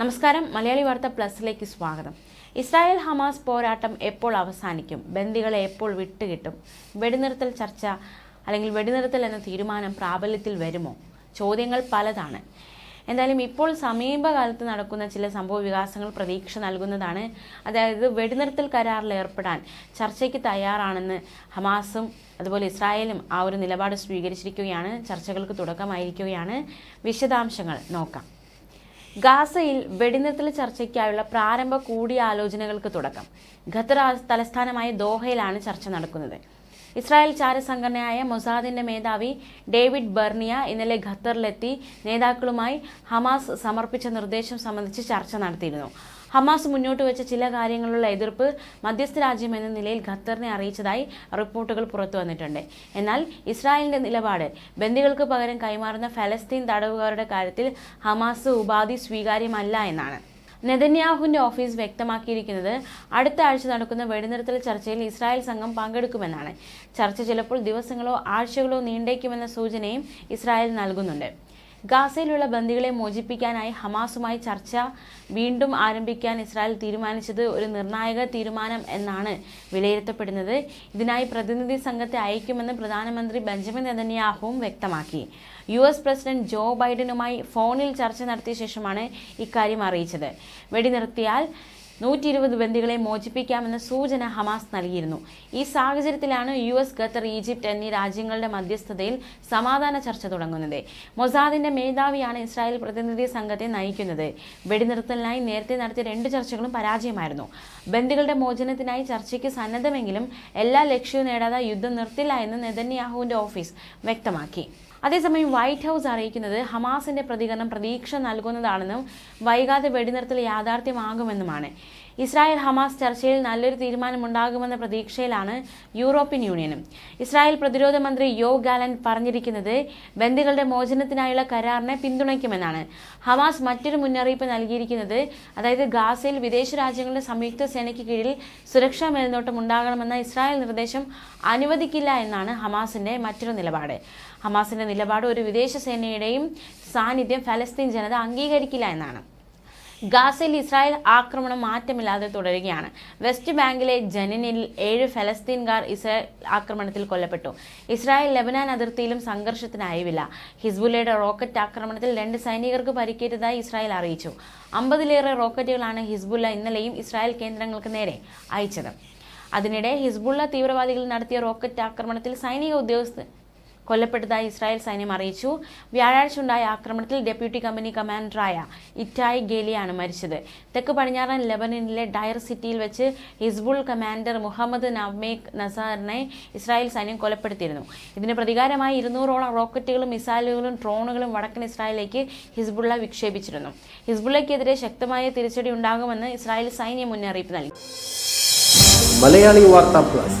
നമസ്കാരം. മലയാളി വാർത്ത പ്ലസിലേക്ക് സ്വാഗതം. ഇസ്രായേൽ ഹമാസ് പോരാട്ടം എപ്പോൾ അവസാനിക്കും? ബന്ദികളെ എപ്പോൾ വിട്ടുകിട്ടും? വെടിനിർത്തൽ ചർച്ച അല്ലെങ്കിൽ വെടിനിർത്തൽ എന്ന തീരുമാനം പ്രാബല്യത്തിൽ വരുമോ? ചോദ്യങ്ങൾ പലതാണ്. എന്തായാലും ഇപ്പോൾ സമീപകാലത്ത് നടക്കുന്ന ചില സംഭവ വികാസങ്ങൾ പ്രതീക്ഷ നൽകുന്നതാണ്. അതായത് വെടിനിർത്തൽ കരാറിൽ ഏർപ്പെടാൻ ചർച്ചയ്ക്ക് തയ്യാറാണെന്ന് ഹമാസും അതുപോലെ ഇസ്രായേലും ആ ഒരു നിലപാട് സ്വീകരിച്ചിരിക്കുകയാണ്. ചർച്ചകൾക്ക് തുടക്കമായിരിക്കുകയാണ്. വിശദാംശങ്ങൾ നോക്കാം. ഗാസയിൽ വെടിനിർത്തൽ ചർച്ചയ്ക്കായുള്ള പ്രാരംഭ കൂടിയാലോചനകൾക്ക് തുടക്കം. ഖത്തർ തലസ്ഥാനമായ ദോഹയിലാണ് ചർച്ച നടക്കുന്നത്. ഇസ്രായേൽ ചാരസംഘടനയായ മൊസാദിന്റെ മേധാവി ഡേവിഡ് ബെർണിയ ഇന്നലെ ഖത്തറിലെത്തി. നേതാക്കളുമായി ഹമാസ് സമർപ്പിച്ച നിർദ്ദേശം സംബന്ധിച്ച് ചർച്ച നടത്തിയിരുന്നു. ഹമാസ് മുന്നോട്ട് വെച്ച ചില കാര്യങ്ങളുള്ള എതിർപ്പ് മധ്യസ്ഥ രാജ്യം എന്ന നിലയിൽ ഖത്തറിനെ അറിയിച്ചതായി റിപ്പോർട്ടുകൾ പുറത്തു വന്നിട്ടുണ്ട്. എന്നാൽ ഇസ്രായേലിന്റെ നിലപാട് ബന്ദികൾക്ക് പകരം കൈമാറുന്ന ഫലസ്തീൻ തടവുകാരുടെ കാര്യത്തിൽ ഹമാസ് ഉപാധി സ്വീകാര്യമല്ല എന്നാണ്. നെതന്യാഹുവിന്റെ ഓഫീസ് വ്യക്തമാക്കിയിരിക്കുന്നത് അടുത്ത ആഴ്ച നടക്കുന്ന വെടിനിർത്തൽ ചർച്ചയിൽ ഇസ്രായേൽ സംഘം പങ്കെടുക്കുമെന്നാണ്. ചർച്ച ചിലപ്പോൾ ദിവസങ്ങളോ ആഴ്ചകളോ നീണ്ടേക്കുമെന്ന സൂചനയും ഇസ്രായേൽ നൽകുന്നുണ്ട്. ഗാസയിലുള്ള ബന്ദികളെ മോചിപ്പിക്കാനായി ഹമാസുമായി ചർച്ച വീണ്ടും ആരംഭിക്കാൻ ഇസ്രായേൽ തീരുമാനിച്ചത് ഒരു നിർണായക തീരുമാനം എന്നാണ് വിലയിരുത്തപ്പെടുന്നത്. ഇതിനായി പ്രതിനിധി സംഘത്തെ അയക്കുമെന്ന് പ്രധാനമന്ത്രി ബെഞ്ചമിൻ നെതന്യാഹുവും വ്യക്തമാക്കി. യു എസ് പ്രസിഡന്റ് ജോ ബൈഡനുമായി ഫോണിൽ ചർച്ച നടത്തിയ ശേഷമാണ് ഇക്കാര്യം അറിയിച്ചത്. വെടിനിർത്തിയാൽ നൂറ്റി ഇരുപത് ബന്ദികളെ മോചിപ്പിക്കാമെന്ന സൂചന ഹമാസ് നൽകിയിരുന്നു. ഈ സാഹചര്യത്തിലാണ് യു എസ് ഖത്തർ ഈജിപ്റ്റ് എന്നീ രാജ്യങ്ങളുടെ മധ്യസ്ഥതയിൽ സമാധാന ചർച്ച തുടങ്ങുന്നത്. മൊസാദിന്റെ മേധാവിയാണ് ഇസ്രായേൽ പ്രതിനിധി സംഘത്തെ നയിക്കുന്നത്. വെടിനിർത്തലിനായി നേരത്തെ നടത്തിയ രണ്ട് ചർച്ചകളും പരാജയമായിരുന്നു. ബന്ദികളുടെ മോചനത്തിനായി ചർച്ചയ്ക്ക് സന്നദ്ധമെങ്കിലും എല്ലാ ലക്ഷ്യവും നേടാതെ യുദ്ധം നിർത്തില്ല എന്ന് നെതന്യാഹുവിന്റെ ഓഫീസ് വ്യക്തമാക്കി. അതേസമയം വൈറ്റ് ഹൗസ് അറിയിക്കുന്നത് ഹമാസിന്റെ പ്രതികരണം പ്രതീക്ഷ നൽകുന്നതാണെന്നും വൈകാതെ വെടിനിർത്തൽ യാഥാർത്ഥ്യമാകുമെന്നുമാണ്. ഇസ്രായേൽ ഹമാസ് ചർച്ചയിൽ നല്ലൊരു തീരുമാനമുണ്ടാകുമെന്ന പ്രതീക്ഷയിലാണ് യൂറോപ്യൻ യൂണിയനും. ഇസ്രായേൽ പ്രതിരോധ മന്ത്രി യോ ഗാലൻ പറഞ്ഞിരിക്കുന്നത് ബന്ദികളുടെ മോചനത്തിനായുള്ള കരാറിനെ പിന്തുണയ്ക്കുമെന്നാണ്. ഹമാസ് മറ്റൊരു മുന്നറിയിപ്പ് നൽകിയിരിക്കുന്നത് അതായത് ഗാസയിൽ വിദേശ രാജ്യങ്ങളുടെ സംയുക്ത സേനയ്ക്ക് കീഴിൽ സുരക്ഷാ മേൽനോട്ടം ഉണ്ടാകണമെന്ന ഇസ്രായേൽ നിർദ്ദേശം അനുവദിക്കില്ല എന്നാണ് ഹമാസിന്റെ മറ്റൊരു നിലപാട്. ഹമാസിന്റെ നിലപാട് ഒരു വിദേശ സേനയുടെയും സാന്നിധ്യം ഫലസ്തീൻ ജനത അംഗീകരിക്കില്ല എന്നാണ്. ഗാസയിൽ ഇസ്രായേൽ ആക്രമണം മാറ്റമില്ലാതെ തുടരുകയാണ്. വെസ്റ്റ് ബാങ്കിലെ ജനനിൽ ഏഴ് ഫലസ്തീൻകാർ ഇസ്രായേൽ ആക്രമണത്തിൽ കൊല്ലപ്പെട്ടു. ഇസ്രായേൽ ലെബനാൻ അതിർത്തിയിലും സംഘർഷത്തിനായില്ല ഹിസ്ബുലയുടെ റോക്കറ്റ് ആക്രമണത്തിൽ രണ്ട് സൈനികർക്ക് പരിക്കേറ്റതായി ഇസ്രായേൽ അറിയിച്ചു. അമ്പതിലേറെ റോക്കറ്റുകളാണ് ഹിസ്ബുല്ല ഇന്നലെയും ഇസ്രായേൽ കേന്ദ്രങ്ങൾക്ക് നേരെ അയച്ചത്. അതിനിടെ ഹിസ്ബുള്ള തീവ്രവാദികൾ നടത്തിയ റോക്കറ്റ് ആക്രമണത്തിൽ സൈനിക ഉദ്യോഗസ്ഥ കൊല്ലപ്പെട്ടതായി ഇസ്രായേൽ സൈന്യം അറിയിച്ചു. വ്യാഴാഴ്ച ഉണ്ടായ ആക്രമണത്തിൽ ഡെപ്യൂട്ടി കമ്പനി കമാൻഡറായ ഇറ്റായ് ഗേലിയാണ് മരിച്ചത്. തെക്ക് പടിഞ്ഞാറൻ ലെബനനിലെ ഡയർ സിറ്റിയിൽ വെച്ച് ഹിസ്ബുൾ കമാൻഡർ മുഹമ്മദ് നവ്മേക് നസാറിനെ ഇസ്രായേൽ സൈന്യം കൊലപ്പെടുത്തിയിരുന്നു. ഇതിന് പ്രതികാരമായി ഇരുന്നൂറോളം റോക്കറ്റുകളും മിസൈലുകളും ഡ്രോണുകളും വടക്കൻ ഇസ്രായേലിലേക്ക് ഹിസ്ബുള്ള വിക്ഷേപിച്ചിരുന്നു. ഹിസ്ബുള്ളയ്ക്കെതിരെ ശക്തമായ തിരിച്ചടി ഉണ്ടാകുമെന്ന് ഇസ്രായേൽ സൈന്യം മുന്നറിയിപ്പ് നൽകി. മലയാളി വാർത്താ plus.